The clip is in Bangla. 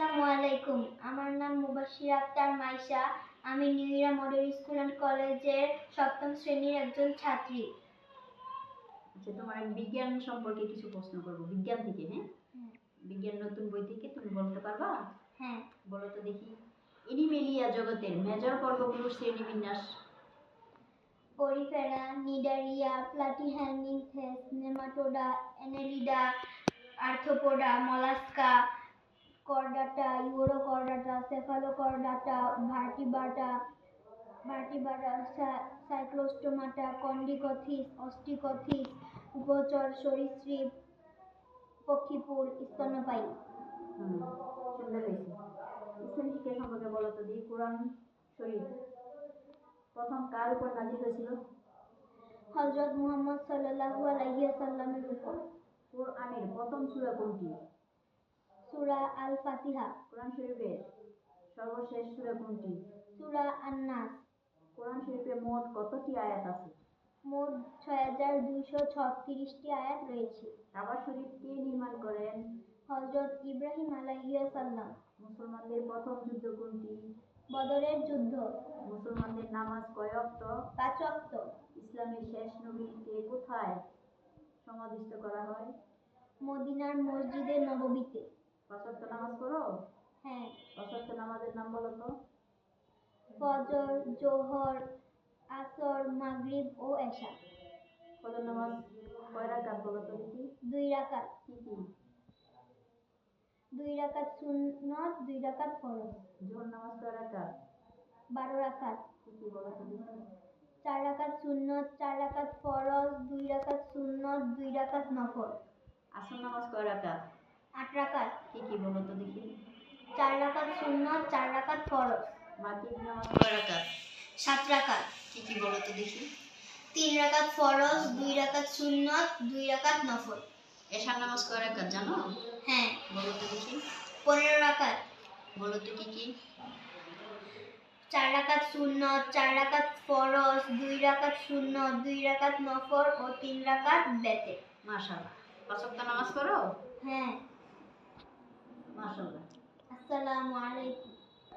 আসসালামু আলাইকুম। আমার নাম মুবাশির আক্তার মাইশা। আমি নিউইরা মডেল স্কুল অ্যান্ড কলেজের সপ্তম শ্রেণির একজন ছাত্রী। আচ্ছা তোমার বিজ্ঞান সম্পর্কে কিছু প্রশ্ন করব। বিজ্ঞান থেকে হ্যাঁ। বিজ্ঞান নতুন বই থেকে তুমি বলতে পারবা? হ্যাঁ। বলো তো দেখি। এনিমেলিয়া জগতের মেজর পর্বগুলোর শ্রেণীবিন্যাস। Porifera Cnidaria Platyhelminthes Nematoda Annelida Arthropoda Mollusca Chordata Urochordata Cephalochordata Vertebrata Vertebrata Cyclostomata Chondrichthyes Osteichthyes উভচর সরীসৃপ পক্ষীপুর স্তন্যপায়ী। শুনতে পেয়েছি। ইসলাম শিক্ষা সম্পর্কে বলো তো দেখি কোরআন শরীফ। প্রথম কার উপর নাজিল হয়েছিল? হজরত মুহাম্মদ সাল্লাল্লাহু আলাইহি ওয়াসাল্লামের উপর। কোরআনের প্রথম সূরা কোনটি? সূরা আল ফাতিহা কোরআন শরীফের সর্বশেষ সূরা কোনটি? সূরা আন-নাস। কোরআন শরীফে মোট কতটি আয়াত আছে? মোট ছয় হাজার দুইশো ছত্রিশটি আয়াত রয়েছে। কাবা শরীফ কে নির্মাণ করেন? হজরত ইব্রাহিম আলাইসাল্লাম মুসলমানদের প্রথম যুদ্ধ কোনটি? বদরের যুদ্ধ। মুসলমানদের নামাজ কয় ওয়াক্ত? পাঁচ ওয়াক্ত। ইসলামের শেষ নবীকে কোথায় সমাধিস্থ করা হয়? মদিনার মসজিদে নববীতে। পাঁচ ওয়াক্ত নামাজ পড়ো? হ্যাঁ। পাঁচ ওয়াক্ত নামাজের নাম বলো তো। ফজর জোহর আসর মাগরিব ও এশা। ফজর নামাজ কয় রাকাত বলো তো দেখি? দুই রাকাত। কি কি? দুই রাকাত সুন্নত দুই রাকাত ফরজ। জোহর নামাজ কয় রাকাত? বারো রাকাত। কি কি বলো তো দেখি। চার রাকাত সুন্নত চার রাকাত ফরজ দুই রাকাত সুন্নত দুই রাকাত নফল। আসর নামাজ কয় রাকাত? আট রাকাত? কি কি বলো তো দেখি। চার রাকাত সুন্নত চার রাকাত ফরজ। মাগরিব নামাজ কয় রাকাত। সাত রাকাত। কি কি বলো তো দেখি। তিন রাকাত ফরজ দুই রাকাত সুন্নত দুই রাকাত নফল। এশার নামাজ কয় রাকাত জানো? হ্যাঁ। বলো তো দেখি। পনেরো রাকাত। বলো তো কি কি? চার রাকাত সুন্নত চার রাকাত ফরজ দুই রাকাত সুন্নত দুই রাকাত নফল ও তিন রাকাত বেতে মাশাআল্লাহ। পাঁচ নামাজ পড়ো? হ্যাঁ। মাশাআল্লাহ আসসালামু আলাইকুম